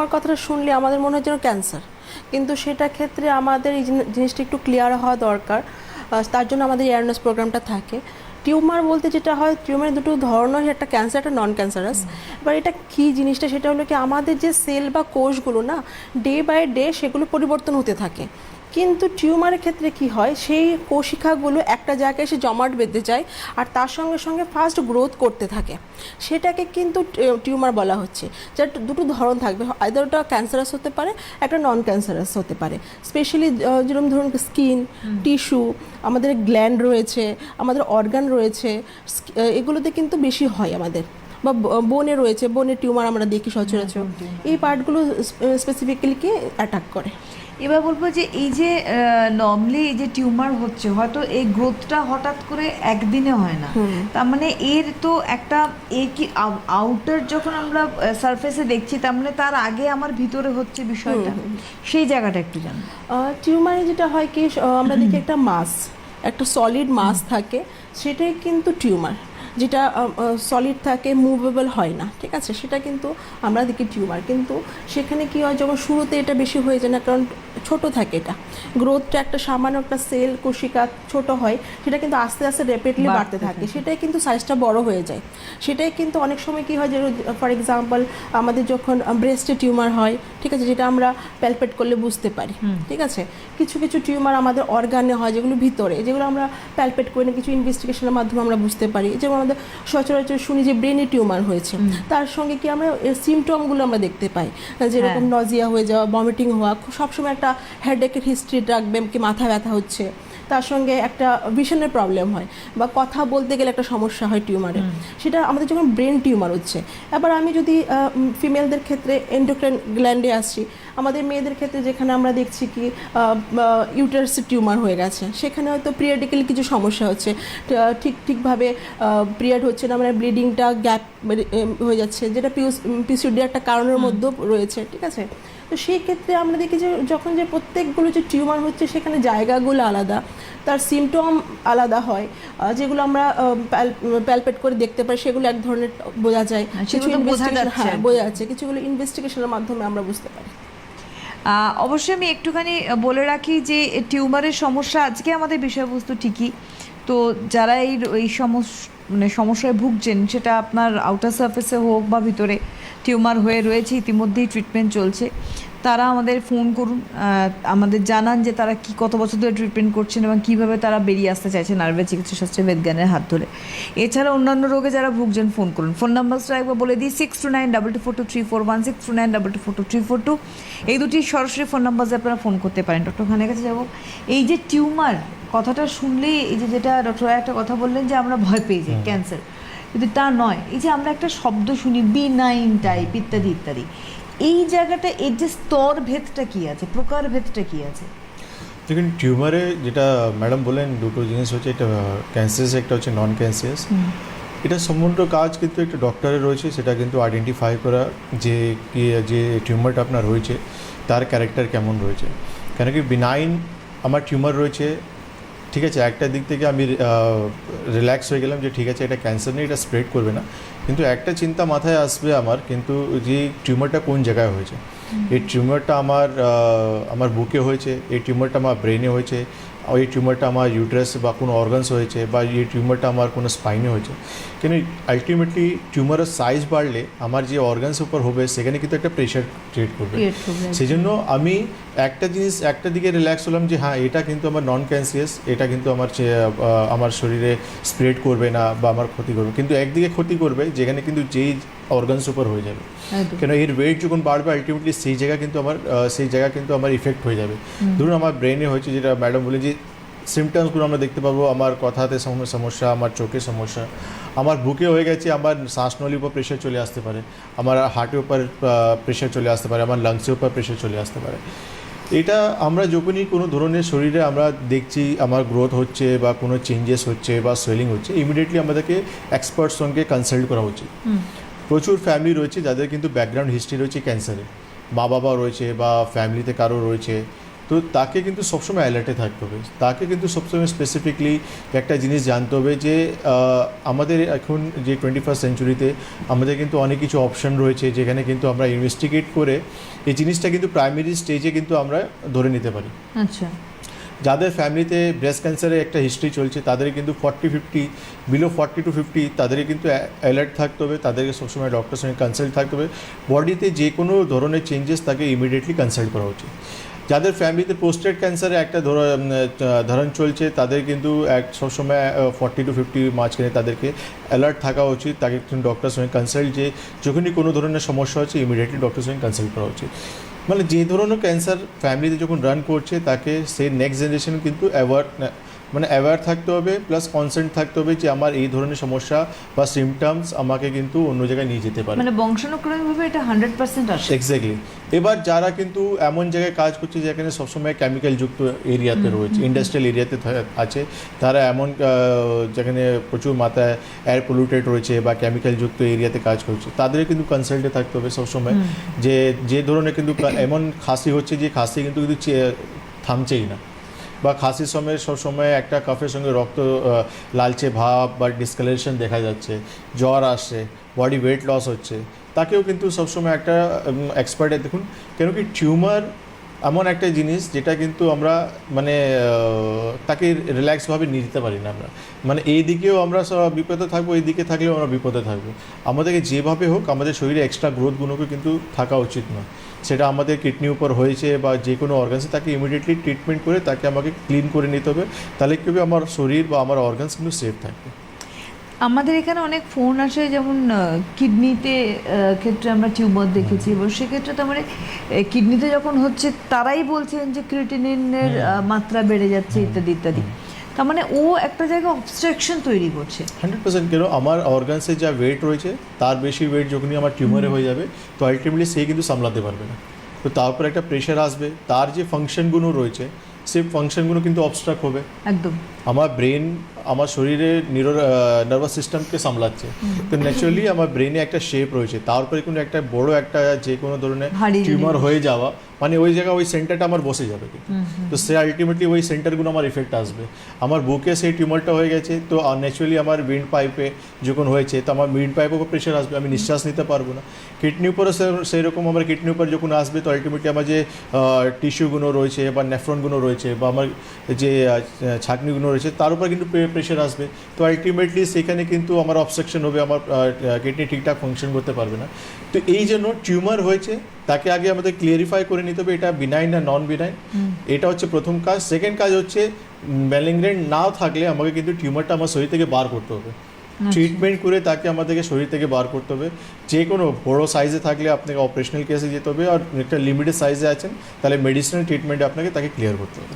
Tumour কথাটা শুনলে আমাদের মনে হয় যেন ক্যান্সার কিন্তু সেটা ক্ষেত্রে আমাদের এই জিনি- জিনিসটা একটু ক্লিয়ার হওয়া দরকার। তার জন্য আমাদের অ্যাওয়ারনেস প্রোগ্রামটা থাকে। টিউমার বলতে যেটা হয়, টিউমারের দুটো ধরন হয় একটা ক্যান্সার একটা নন ক্যান্সারাস এবার এটা কী জিনিসটা, সেটা হলো কি আমাদের যে সেল বা কোষগুলো না ডে বাই ডে সেগুলো পরিবর্তন হতে থাকে। কিন্তু টিউমারের ক্ষেত্রে কি হয় সেই কোশিকাগুলো একটা জায়গায় এসে জমাট বেঁধে যায় আর তার সঙ্গে সঙ্গে ফাস্ট গ্রোথ করতে থাকে। সেটাকে কিন্তু টিউমার বলা হচ্ছে। যার দুটো ধরন থাকবে। আইদার ওটা ক্যান্সারাস হতে পারে একটা নন ক্যান্সারাস হতে পারে। স্পেশালি যেরকম ধরুন স্কিন টিস্যু আমাদের গ্ল্যান্ড রয়েছে আমাদের অর্গান রয়েছে এগুলোতে কিন্তু বেশি হয় আমাদের। বা বনে রয়েছে বনে টিউমার আমরা দেখি সচরাচর। এই পার্টগুলো স্পেসিফিক্যালি কি অ্যাটাক করে। এবার বলব যে এই যে নর্মালি এই যে টিউমার হচ্ছে হয়তো এই গ্রোথটা হঠাৎ করে একদিনে হয় না। তার মানে এর তো একটা এর কি আউটার যখন আমরা সারফেসে দেখছি তার মানে তার আগে আমার ভিতরে হচ্ছে বিষয়টা। সেই জায়গাটা একটু জানো টিউমারে যেটা হয় কি আমরা দেখি একটা মাস একটা সলিড মাস থাকে সেটাই কিন্তু টিউমার যেটা সলিড থাকে মুভেবল হয় না ঠিক আছে? সেটা কিন্তু আমরা দেখি টিউমার কিন্তু সেখানে কি হয় যখন শুরুতে এটা বেশি হয়ে যায় না কারণ ছোট থাকে এটা। গ্রোথটা একটা সামান্য একটা সেল কোশিকা ছোট হয় সেটা কিন্তু আস্তে আস্তে র্যাপিডলি বাড়তে থাকে। সেটাই কিন্তু সাইজটা বড় হয়ে যায়। সেটাই কিন্তু অনেক সময় কি হয় যে ফর এক্সাম্পল আমাদের যখন ব্রেস্টে টিউমার হয় ঠিক আছে? যেটা আমরা প্যালপেট করলে বুঝতে পারি ঠিক আছে? কিছু কিছু টিউমার আমাদের অর্গানে হয় যেগুলো ভিতরে যেগুলো আমরা প্যালপেট করে না কিছু ইনভেস্টিগেশনের মাধ্যমে আমরা বুঝতে পারি। যেমন আমাদের সচরাচর শুনি যে ব্রেনে টিউমার হয়েছে। তার সঙ্গে কি আমরা সিমটমগুলো আমরা দেখতে পাই। যেরকম হ্যাঁ। নজিয়া হয়ে যাওয়া ভমিটিং হওয়া খুব সবসময় একটা হেডেকের হিস্ট্রি রাখবে কি মাথা ব্যথা হচ্ছে। তার সঙ্গে একটা ভিশনের প্রবলেম হয় বা কথা বলতে গেলে একটা সমস্যা হয় টিউমারে। সেটা আমাদের যখন ব্রেন টিউমার হচ্ছে। এবার আমি যদি ফিমেলদের ক্ষেত্রে এন্ডোক্রাইন গ্ল্যান্ডে আসছি আমাদের মেয়েদের ক্ষেত্রে যেখানে আমরা দেখছি কি ইউটারাস টিউমার হয়ে গেছে সেখানে হয়তো পিরিয়ডিক্যালি কিছু সমস্যা হচ্ছে। ঠিক ঠিকভাবে পিরিয়ড হচ্ছে না মানে ব্লিডিংটা গ্যাপ হয়ে যাচ্ছে যেটা পিসিউডি একটা কারণের মধ্যেও রয়েছে ঠিক আছে? তো সেই ক্ষেত্রে আমরা দেখি যে যখন যে প্রত্যেকগুলো যে টিউমার হচ্ছে সেখানে জায়গাগুলো আলাদা তার সিমটম আলাদা হয় যেগুলো আমরা প্যালপেট করে দেখতে পাই সেগুলো এক ধরনের বোঝা যায়। কিছু বোঝা যাচ্ছে হ্যাঁ বোঝা যাচ্ছে। কিছুগুলো ইনভেস্টিগেশনের মাধ্যমে আমরা বুঝতে পারি। অবশ্যই আমি একটুখানি বলে রাখি যে টিউমারের সমস্যা আজকে আমাদের বিষয়বস্তু ঠিকই। তো যারা এই এই মানে সমস্যায় ভুগছেন, সেটা আপনার আউটার সার্ফেসে হোক বা ভিতরে টিউমার হয়ে রয়েছে, ইতিমধ্যেই ট্রিটমেন্ট চলছে। তারা আমাদের ফোন করুন আমাদের জানান যে তারা কি কত বছর ধরে ট্রিটমেন্ট করছেন এবং কীভাবে তারা বেরিয়ে আসতে চাইছেন আয়ুর্বেদ চিকিৎসা শাস্ত্রে বেদজ্ঞানের হাত ধরে। এছাড়া অন্যান্য রোগে যারা ভুগছেন ফোন করুন। ফোন নাম্বারটা একবার বলে দিই six two nine double two four two three four one six two nine double two four two three four two এই দুটি সরাসরি ফোন নাম্বার আপনারা ফোন করতে পারেন। ডক্টর খানের কাছে যাব। এই যে টিউমার কথাটা শুনলেই এই যে যেটা ডক্টর একটা কথা বললেন যে আমরা ভয় পেয়ে যাই ক্যান্সার। কিন্তু তা নয় এই যে আমরা একটা শব্দ শুনি বি নাইন টাইপ ইত্যাদি ইত্যাদি। এই জায়গাটা এর যে স্তর ভেদটা কি আছে প্রকার ভেদটা কি আছে? দেখুন টিউমারে যেটা ম্যাডাম বলেন দুটো জিনিস হচ্ছে এটা ক্যান্সারাস একটা হচ্ছে নন ক্যান্সারাস এটা সমগ্র কাজ কিন্তু একটা ডক্টরের রয়েছে সেটা কিন্তু আইডেন্টিফাই করা যে কি যে টিউমারটা আপনার রয়েছে তার ক্যারেক্টার কেমন রয়েছে। কেন কি বিনাইন আমার টিউমার রয়েছে ঠিক আছে একটা দিক থেকে আমি রিল্যাক্স হয়ে গেলাম যে ঠিক আছে এটা ক্যান্সার নেই এটা স্প্রেড করবে না। কিন্তু একটা চিন্তা মাথায় আসবে আমার কিন্তু যে টিউমারটা কোন জায়গায় হয়েছে? এই টিউমারটা আমার আমার বুকে হয়েছে এই টিউমারটা আমার ব্রেনে হয়েছে আর এই টিউমারটা আমার ইউটারাস বা কোনো অর্গানস হয়েছে বা এই টিউমারটা আমার কোনো স্পাইনে হয়েছে। কিন্তু আলটিমেটলি টিউমারের সাইজ বাড়লে আমার যে অর্গানস উপর হবে সেখানে কিন্তু একটা প্রেশার ক্রিয়েট করবে, সেই জন্য আমি একটা জিনিস একটা দিকে রিল্যাক্স হলাম যে হ্যাঁ এটা কিন্তু আমার নন ক্যান্সিয়াস এটা কিন্তু আমার আমার শরীরে স্প্রেড করবে না বা আমার ক্ষতি করবে। কিন্তু একদিকে ক্ষতি করবে যেখানে কিন্তু যেই অর্গানস উপর হয়ে যাবে। কেন এর ওয়েট যখন বাড়বে আলটিমেটলি সেই জায়গা কিন্তু আমার সেই জায়গা কিন্তু আমার ইফেক্ট হয়ে যাবে। ধরুন আমার ব্রেনে হয়েছে যেটা ম্যাডাম বলে যে সিমটমসগুলো আমরা দেখতে পাবো। আমার কথাতে সমস্যা আমার চোখে সমস্যা। আমার বুকে হয়ে গেছে আমার শ্বাসনলীর উপর প্রেশার চলে আসতে পারে। আমার হার্টের উপর প্রেশার চলে আসতে পারে। আমার লাংসের উপর প্রেশার চলে আসতে পারে। এটা আমরা যখনই কোনো ধরনের শরীরে আমরা দেখছি আমার গ্রোথ হচ্ছে বা কোনো চেঞ্জেস হচ্ছে বা সোয়েলিং হচ্ছে ইমিডিয়েটলি আমাদেরকে এক্সপার্টস সঙ্গে কনসাল্ট করা উচিত। প্রচুর ফ্যামিলি রয়েছে যাদের কিন্তু ব্যাকগ্রাউন্ড হিস্ট্রি রয়েছে ক্যান্সারে মা বাবা রয়েছে বা ফ্যামিলিতে কারও রয়েছে। তো তাকে কিন্তু সবসময় অ্যালার্টে থাকতে হবে। তাকে কিন্তু সবসময় স্পেসিফিকলি একটা জিনিস জানতে হবে যে আমাদের এখন যে টোয়েন্টি ফার্স্ট সেঞ্চুরিতে আমাদের কিন্তু অনেক কিছু অপশন রয়েছে যেখানে কিন্তু আমরা ইনভেস্টিগেট করে এই জিনিসটা কিন্তু প্রাইমারি স্টেজে কিন্তু আমরা ধরে নিতে পারি। আচ্ছা। যাদের ফ্যামিলিতে ব্রেস্ট ক্যান্সারের একটা হিস্ট্রি চলছে তাদের কিন্তু forty fifty below forty to fifty তাদেরকে কিন্তু অ্যালার্ট থাকতে হবে তাদেরকে সবসময় ডক্টরের সঙ্গে কনসাল্ট থাকতে হবে। বডিতে যে কোনো ধরনের চেঞ্জেস তাকে ইমিডিয়েটলি কনসাল্ট করা উচিত। যাদের ফ্যামিলিতে পোস্টেড ক্যান্সারে একটা ধর- ধরন চলছে, তাদের কিন্তু এক, সবসময় ফর্টি টু ফিফটি মাঝখানে তাদেরকে অ্যালার্ট থাকা উচিত। তাকে ডক্টরের সঙ্গে কনসাল্ট যে, যখনই কোনো ধরনের সমস্যা হচ্ছে ইমিডিয়েটলি ডক্টরের সঙ্গে কনসাল্ট করা উচিত। মানে যে ধরনের ক্যান্সার ফ্যামিলিতে যখন রান করছে, তাকে সেই নেক্সট জেনারেশন কিন্তু অ্যাওয়ার মানে অ্যাওয়ার থাকতে হবে প্লাস কনসেন্ট থাকতে হবে যে আমার এই ধরনের সমস্যা বা সিমটমস আমাকে কিন্তু অন্য জায়গায় নিয়ে যেতে পারে। মানে বংশানুক্রমিকভাবে এটা হান্ড্রেড পার্সেন্ট আসে। এক্স্যাক্টলি এবার যারা কিন্তু এমন জায়গায় কাজ করছে যেখানে সবসময় কেমিক্যাল যুক্ত এরিয়াতে রয়েছে ইন্ডাস্ট্রিয়াল এরিয়াতে আছে তারা এমন যেখানে প্রচুর মাত্রায় এয়ার পলিউটেড রয়েছে বা কেমিক্যাল যুক্ত এরিয়াতে কাজ করছে তাদের কিন্তু কনসাল্টে থাকতে হবে সবসময় যে যে ধরনের কিন্তু এমন খাসি হচ্ছে যে খাসি কিন্তু কিন্তু থামছেই না। বা খাসির সময় সবসময় একটা কাফের সঙ্গে রক্ত লালচে ভাব বা ডিসকালারেশন দেখা যাচ্ছে, জ্বর আসছে বডি ওয়েট লস হচ্ছে, তাকেও কিন্তু সবসময় একটা এক্সপার্টে দেখুন, কেন কি টিউমার এমন একটা জিনিস যেটা কিন্তু আমরা মানে তাকে রিল্যাক্সভাবে নিয়ে যেতে পারি না আমরা। মানে এই দিকেও আমরা সব বিপদে থাকব, এই দিকে থাকলেও আমরা বিপদে থাকব। আমাদেরকে যেভাবে হোক, আমাদের শরীরে এক্সট্রা গ্রোথগুলোকে কিন্তু থাকা উচিত না সেটা আমাদের কিডনি উপর হয়েছে বা যে কোনো অর্গানসে তাকে ইমিডিয়েটলি ট্রিটমেন্ট করে তাকে আমাকে ক্লিন করে নিতে হবে। তাহলে কী হবে? আমার শরীর বা আমার অর্গানস কিন্তু সেফ থাকবে। আমাদের এখানে অনেক ফোন আসে যেমন কিডনিতে ক্ষেত্রে আমরা টিউমার দেখেছি। এবং সেক্ষেত্রে তো মানে কিডনিতে যখন হচ্ছে তারাই বলছেন যে ক্রিটিনিনের মাত্রা বেড়ে যাচ্ছে ইত্যাদি ইত্যাদি। তার মানে ও একটা জায়গায় অবস্ট্রাকশন তৈরি করছে। হান্ড্রেড পার্সেন্ট কেন? আমার অর্গানসের যা ওয়েট রয়েছে তার বেশি ওয়েট যখনই আমার টিউমারে হয়ে যাবে তো আলটিমেটলি সে কিন্তু সামলাতে পারবে না। তো তার উপর একটা প্রেশার আসবে তার যে ফাংশনগুলো রয়েছে সে ফাংশনগুলো কিন্তু অবস্ট্রাক্ট হবে। একদম। আমার ব্রেন আমার শরীরে নিউরো নার্ভাস সিস্টেমকে সামলাচ্ছে। তো ন্যাচারালি আমার ব্রেনে একটা শেপ রয়েছে। তার উপরে কোনো একটা বড় একটা যে কোনো ধরনের টিউমার হয়ে যাওয়া মানে ওই জায়গায় ওই সেন্টারটা আমার বসে যাবে কিন্তু। তো সে আলটিমেটলি ওই সেন্টারগুলো আমার ইফেক্ট আসবে। আমার বুকে সেই টিউমারটা হয়ে গেছে তো ন্যাচুরালি আমার উইন্ড পাইপে যখন হয়েছে তো আমার উইন্ড পাইপের উপর প্রেশার আসবে আমি নিঃশ্বাস নিতে পারব না। কিডনি উপরে সে- সেই রকম আমার কিডনি উপর যখন আসবে তো আলটিমেটলি আমার যে টিস্যুগুলো রয়েছে বা নেফ্রনগুলো রয়েছে বা আমার যে ছাঁকনিগুলো রয়েছে তার উপর কিন্তু প্রেশার আসবে। তো আলটিমেটলি সেখানে কিন্তু আমার অবস্ট্রাকশন হবে আমার কিডনি ঠিকঠাক ফাংশন করতে পারবে না। তো এই জন্য টিউমার হয়েছে তাকে আগে আমাদের ক্লিয়ারিফাই করে নিতে হবে এটা বিনাইন না নন বিনাইন এটা হচ্ছে প্রথম কাজ। সেকেন্ড কাজ হচ্ছে ম্যালিংগ্রেন্ট না থাকলে আমাকে কিন্তু টিউমারটা আমার শরীর থেকে বার করতে হবে। ট্রিটমেন্ট করে তাকে আমাদেরকে শরীর থেকে বার করতে হবে। যে কোনো বড়ো সাইজে থাকলে আপনাকে অপারেশনাল কেসে যেতে হবে আর একটা লিমিটেড সাইজে আছেন তাহলে মেডিসিনাল ট্রিটমেন্টে আপনাকে তাকে ক্লিয়ার করতে হবে।